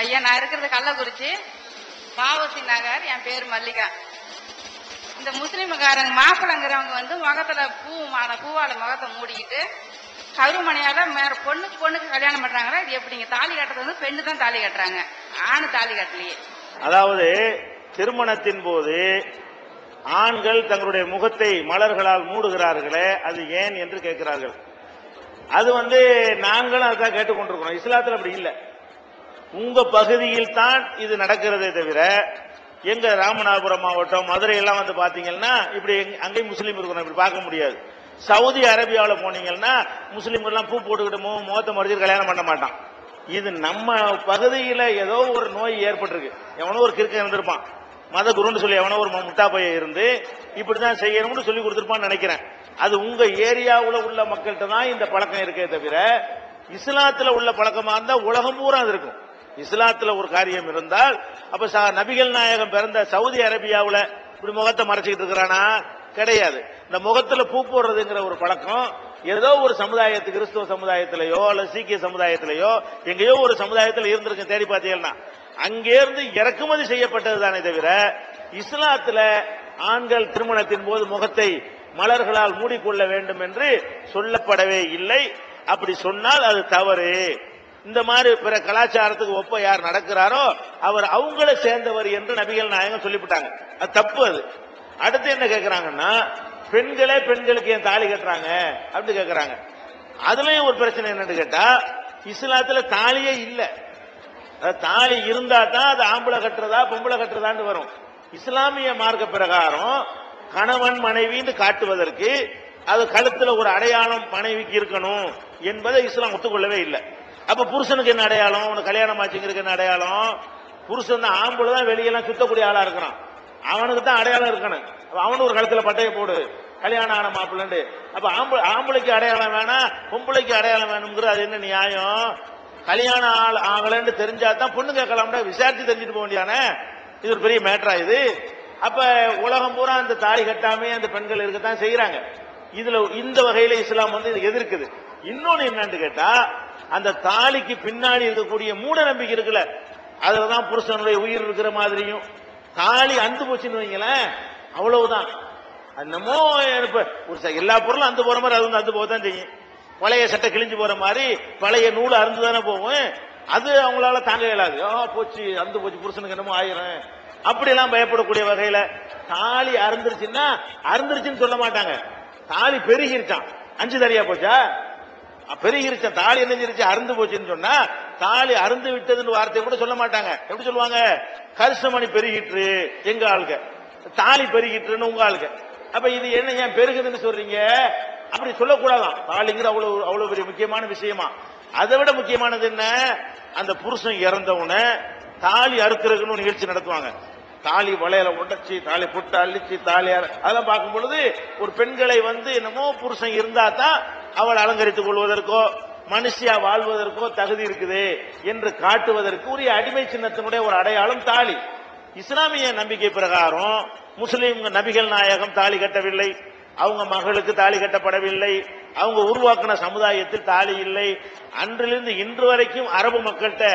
ஐயா நான் இருக்கிறது கள்ளக்குறிச்சி. பாவசி நகர் என் பேர் மல்லிகா. இந்த முஸ்லீமுக்காரங்க மாப்பிள்ளைங்கிறவங்க வந்து முகத்துல பூ மாலை பூவால முகத்தை மூடிக்கிட்டு கருமணியால மேற பொண்ணுக்கு பொண்ணுக்கு கல்யாணம் பண்றாங்களா இது எப்படிங்க? தாலி கட்டுறது வந்து பெண்ணு தான் தாலி கட்டுறாங்க. ஆணு தாலி கட்டலையே. அதாவது திருமணத்தின் போது ஆண்கள் தங்களுடைய முகத்தை மலர்களால் மூடுகிறார்களே அது ஏன் என்று கேட்கிறார்கள். அது வந்து நாங்களும் அதான் கேட்டுக்கொண்டிருக்கிறோம். இஸ்லாத்தில் அப்படி இல்லை. உங்க பகுதியில் தான் இது நடக்கிறதே தவிர எங்க ராமநாதபுரம் மாவட்டம் மதுரை எல்லாம் வந்து பாத்தீங்கன்னா இப்படி அங்கேயும் முஸ்லீம் இருக்கணும் இப்படி பார்க்க முடியாது. சவுதி அரேபியாவில் போனீங்கன்னா முஸ்லீம்கள்லாம் பூ போட்டுக்கிட்டு மோ முகத்தை மறைச்சு கல்யாணம் பண்ண மாட்டான். இது நம்ம பகுதியில் ஏதோ ஒரு நோய் ஏற்பட்டிருக்கு. எவனோ ஒரு கிறுக்க இருந்திருப்பான். மத குருன்னு சொல்லி எவனோ ஒரு முட்டா பையன் இருந்து இப்படிதான் செய்யணும்னு சொல்லி கொடுத்துருப்பான்னு நினைக்கிறேன். அது உங்க ஏரியாவில் உள்ள மக்கள்கிட்ட தான் இந்த பழக்கம் இருக்கே தவிர இஸ்லாத்தில் உள்ள பழக்கமாக இருந்தால் உலகம் பூரா அது இருக்கும். இஸ்லாத்துல ஒரு காரியம் இருந்தால் அப்ப நபிகள் நாயகம் பிறந்த சவுதி அரேபியாவில் இப்படி முகத்தை மறைச்சிக்கிட்டு இருக்கிறானா? கிடையாது. இந்த முகத்துல பூ போடுறதுங்கிற ஒரு பழக்கம் ஏதோ ஒரு சமுதாயத்து கிறிஸ்துவ சமுதாயத்திலேயோ அல்லது சீக்கிய சமுதாயத்திலேயோ எங்கேயோ ஒரு சமுதாயத்தில் இருந்திருக்கு தேடி பார்த்தீங்கன்னா. அங்கேருந்து இறக்குமதி செய்யப்பட்டது தானே தவிர இஸ்லாத்துல ஆண்கள் திருமணத்தின் போது முகத்தை மலர்களால் மூடிக்கொள்ள வேண்டும் என்று சொல்லப்படவே இல்லை. அப்படி சொன்னால் அது தவறு. இந்த மாதிரி பிற கலாச்சாரத்துக்கு ஒப்ப யார் நடக்கிறாரோ அவர் அவங்கள சேர்ந்தவர் என்று நபிகள் நாயகம் சொல்லிவிட்டாங்க. அது தப்பு அது. அடுத்து என்ன கேட்கிறாங்கன்னா பெண்களே பெண்களுக்கு ஏன் தாலி கட்டுறாங்க? அப்படின்னு கேட்கிறாங்க அதுலயும் ஒரு பிரச்சனை என்னன்னு கேட்டா இஸ்லாத்துல தாலியே இல்லை. தாலி இருந்தா தான் அது ஆம்பளை கட்டுறதா பொம்பளை கட்டுறதான்னு வரும். இஸ்லாமிய மார்க்க பிரகாரம் கணவன் மனைவின்னு காட்டுவதற்கு அது கழுத்துல ஒரு அடையாளம் மனைவிக்கு இருக்கணும் என்பதை இஸ்லாம் ஒத்துக்கொள்ளவே இல்லை. அப்ப புருஷனுக்கு என்ன அடையாளம்? உனக்கு கல்யாணம் ஆச்சுங்கிறதுக்கு என்ன அடையாளம்? புருஷன் தான் ஆம்பளை தான் வெளியெல்லாம் சுத்தக்கூடிய ஆளா இருக்கிறான். அவனுக்கு தான் அடையாளம் இருக்கணும். அவனு ஒரு கழுத்துல பட்டையை போடு. கல்யாணம் ஆன மாப்பிள்ளண்டு அப்ப ஆம்பளை ஆம்பளைக்கு அடையாளம் வேணாம் பொம்பளைக்கு அடையாளம் வேணுங்கிற அது என்ன நியாயம்? கல்யாணம் ஆள் ஆகலன்னு தெரிஞ்சா தான் பொண்ணு கேட்கலாம்டா விசாரிச்சு தெரிஞ்சுட்டு போக வேண்டியானே இது ஒரு பெரிய மேட்டரா இது. அப்ப உலகம் பூரா அந்த தாலி கட்டாமே அந்த பெண்கள் இருக்கத்தான் செய்யறாங்க இதுல இந்த வகையில இஸ்லாம் வந்து இது எதிர்க்குது. இன்னொன்னு என்னன்னு கேட்டா அந்த தாலிக்கு பின்னாடி இருக்கக்கூடிய மூட நம்பிக்கை இருக்குல்ல அதுலதான் புருஷனுடைய உயிர் இருக்கிற மாதிரியும். தாலி அந்து போச்சுன்னு வைங்களேன் அவ்வளவுதான். என்னமோ ஒரு ச- எல்லா பொருளும் அந்து போற மாதிரி அது வந்து அந்து போக தான் செய்யும். பழைய சட்டை கிழிஞ்சு போற மாதிரி பழைய நூல் அறுந்து தானே போகும். அது அவங்களால தாங்க இயலாது ஆ போச்சு அந்து போச்சு புருஷனுக்கு என்னமோ ஆயிடறேன் அப்படி எல்லாம் பயப்படக்கூடிய வகையில தாலி அறுந்துருச்சுன்னா அறுந்துருச்சுன்னு சொல்ல மாட்டாங்க. தாலி பெருகிருச்சான் அஞ்சு தனியா போச்சா? பெருகிருச்ச தாலி என்னஞ்சிருச்சு அருந்து போச்சுன்னு சொன்னா தாலி அருந்து விட்டதுன்னு வார்த்தையை கூட சொல்ல மாட்டாங்க. எப்படி சொல்லுவாங்க? கரிசமணி பெருகிட்டு எங்க ஆளுங்க தாலி பெருகிட்டுன்னு உங்க ஆளுங்க அப்ப இது என்ன ஏன் பெருகுதுன்னு சொல்றீங்க? அப்படி சொல்லக்கூடாதான். தாலிங்கிற அவ்வளவு அவ்வளவு பெரிய முக்கியமான விஷயமா. அதை விட முக்கியமானது என்ன? அந்த புருஷன் இறந்தவுடனே தாலி அறுக்கிறதுன்னு நிகழ்ச்சி நடத்துவாங்க. தாலி வளையல உடைச்சி தாலி புட்டு அள்ளிச்சு தாலி அதெல்லாம் பார்க்கும் பொழுது ஒரு பெண்களை வந்து என்னமோ புருஷன் இருந்தா தான் அவள் அலங்கரித்துக் கொள்வதற்கோ மனுஷியா வாழ்வதற்கோ தகுதி இருக்குது என்று காட்டுவதற்கு உரிய அடிமை சின்னத்தினுடைய ஒரு அடையாளம் தாலி. இஸ்லாமிய நம்பிக்கை பிரகாரம் முஸ்லீம் நபிகள் நாயகம் தாலி கட்டவில்லை அவங்க மகளுக்கு தாலி கட்டப்படவில்லை அவங்க உருவாக்கின சமுதாயத்தில் தாலி இல்லை அன்றிலிருந்து இன்று வரைக்கும் அரபு மக்கள்கிட்ட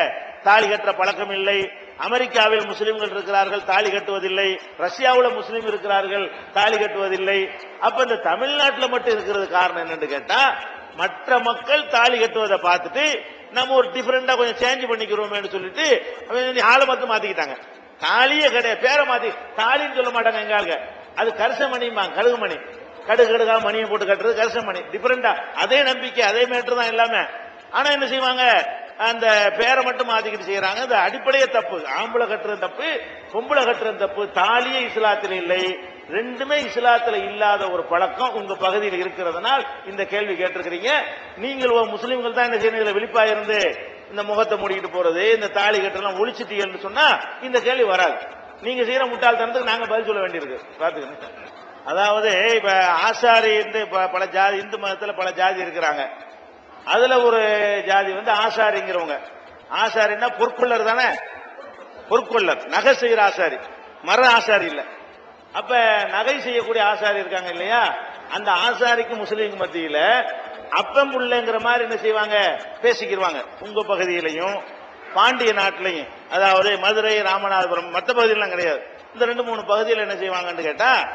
தாலி கட்டுற பழக்கம் இல்லை அமெரிக்காவில் முஸ்லிம்கள் இருக்கிறார்கள் தாலி கட்டுவதில்லை. ரஷ்யாவில் முஸ்லீம் இருக்கிறார்கள் தாலி கட்டுவதில்லை. அப்ப இந்த தமிழ்நாட்டுல மட்டும் இருக்கிறது காரணம் என்னன்னு கேட்டா மற்ற மக்கள் தாலி கட்டுவதை பார்த்துட்டு நம்ம ஒரு டிஃபரெண்டா கொஞ்சம் சேஞ்ச் பண்ணிக்கிறோமேன்னு சொல்லிட்டு அவங்க ஆளை மட்டும் மாத்திக்கிட்டாங்க. தாலியே கிடையாது பேரை மாத்தி தாலின்னு சொல்ல மாட்டாங்க எங்க ஆளுங்க. அது கரிசமணிம்பாங்க கடுகுமணி கடுகு கடுகா மணியை போட்டு கட்டுறது கரிசமணி. டிஃபரெண்டா அதே நம்பிக்கை அதே மேட்டர் தான் எல்லாமே ஆனா என்ன செய்வாங்க? அந்த பேரை மட்டும் மாத்திக்கிட்டு செய்யறாங்க அது அடிப்படையே தப்பு. ஆம்பளை கட்டுறது தப்பு பொம்பளை கட்டுறது தப்பு. தாலியே இஸ்லாத்தில் இல்லை. ரெண்டுமே இஸ்லாத்துல இல்லாத ஒரு பழக்கம் உங்க பகுதியில் இருக்கிறதுனால் இந்த கேள்வி கேட்டிருக்கிறீங்க. நீங்கள் ஒரு தான் இந்த செய்திகளை வெளிப்பா இருந்து இந்த முகத்தை மூடிக்கிட்டு போறது இந்த தாலி கட்டெல்லாம் ஒழிச்சிட்டீங்கன்னு சொன்னா இந்த கேள்வி வராது. நீங்க செய்யற முட்டாள்தனத்துக்கு நாங்க பதில் சொல்ல வேண்டியிருக்கு. பாத்துக்கணும் அதாவது இப்ப ஆசாரி இருந்து பல ஜாதி இந்து மதத்துல பல ஜாதி இருக்கிறாங்க. அதுல ஒரு ஜாதி வந்து ஆசாரிங்கிறவங்க. ஆசாரின்னா பொற்கொள்ளர் தானே? பொற்கொள்ளர். நகை செய்யற ஆசாரி. மர ஆசாரி இல்ல. அப்ப நகை செய்யக்கூடிய ஆசாரி இருக்காங்க இல்லையா? அந்த ஆசாரிக்கு முஸ்லீம் மத்தியில அப்பம் புள்ளைங்கிற மாதிரி என்ன செய்வாங்க? பேசிக்கிடுவாங்க உங்க பகுதியிலையும் பாண்டிய நாட்டிலையும். அதாவது மதுரை ராமநாதபுரம் மற்ற பகுதியெல்லாம் கிடையாது. இந்த ரெண்டு மூணு பகுதியில் என்ன செய்வாங்கன்னு கேட்டா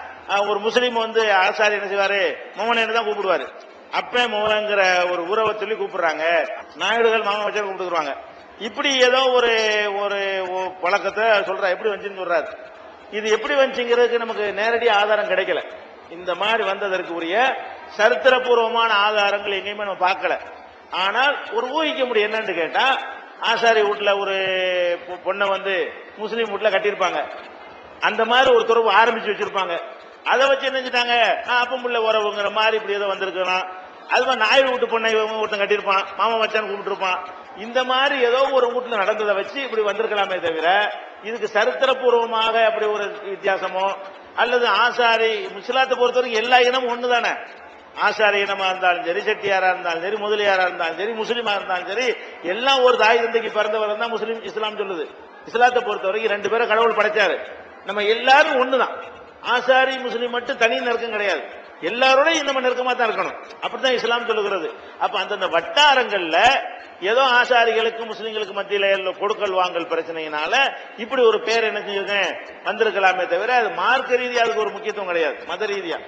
ஒரு முஸ்லீம் வந்து ஆசாரி என்ன செய்வாரு? மோமனேன்னு தான் கூப்பிடுவாரு. அப்பே மோகங்கிற ஒரு உறவை சொல்லி கூப்பிடுறாங்க. நாயுடுகள் மாமா வச்சு கூப்பிட்டுருவாங்க இப்படி ஏதோ ஒரு ஒரு பழக்கத்தை சொல்றா எப்படி வந்துச்சுன்னு சொல்றாரு. இது எப்படி வந்துச்சுங்கிறதுக்கு நமக்கு நேரடி ஆதாரம் கிடைக்கல. இந்த மாதிரி வந்ததற்கு உரிய சரித்திரபூர்வமான ஆதாரங்கள் எங்கேயுமே நம்ம பார்க்கல. ஆனால் ஒரு ஊகிக்க முடியும் என்னன்னு கேட்டா ஆசாரி வீட்டுல ஒரு பொ- பொண்ணை வந்து முஸ்லீம் வீட்டுல கட்டியிருப்பாங்க. அந்த மாதிரி ஒரு துறவு ஆரம்பிச்சு வச்சிருப்பாங்க. அதை வச்சு என்ன செஞ்சிட்டாங்க? நான் அப்பம் புள்ள உறவுங்கிற மாதிரி இப்படி ஏதோ வந்திருக்கலாம் அது மாதிரி நாய் வீட்டு பொண்ணை இவங்க ஒருத்தன் கட்டியிருப்பான் மாமா மச்சான் கூப்பிட்டுருப்பான். இந்த மாதிரி ஏதோ ஒரு வீட்டில் நடந்ததை வச்சு இப்படி வந்திருக்கலாமே தவிர இதுக்கு சரித்திரபூர்வமாக அப்படி ஒரு வித்தியாசமோ அல்லது ஆசாரி முஸ்லாத்தை பொறுத்தவரைக்கும் எல்லா இனமும் ஒன்று தானே ஆசாரி இனமாக இருந்தாலும் சரி செட்டியாராக இருந்தாலும் சரி முதலியாராக இருந்தாலும் சரி முஸ்லீமாக இருந்தாலும் சரி எல்லாம் ஒரு தாய் தந்தைக்கு பிறந்தவர் தான் முஸ்லீம் இஸ்லாம் சொல்லுது. இஸ்லாத்தை பொறுத்தவரைக்கும் ரெண்டு பேரும் கடவுள் படைச்சாரு. நம்ம எல்லாரும் ஒன்று தான் ஆசாரி முஸ்லீம் மட்டும் தனி நெருக்கம் கிடையாது. எல்லாரோடையும் நம்ம நெருக்கமா தான் இருக்கணும். அப்படித்தான் இஸ்லாம் சொல்லுகிறது. அப்ப அந்தந்த வட்டாரங்கள்ல ஏதோ ஆசாரிகளுக்கு முஸ்லீம்களுக்கு மத்தியில கொடுக்கல் வாங்கல் பிரச்சனையினால இப்படி ஒரு பேர் என்ன செஞ்சிருக்கேன்? வந்திருக்கலாமே தவிர அது மார்க்க ரீதியா அதுக்கு ஒரு முக்கியத்துவம் கிடையாது. மத ரீதியா.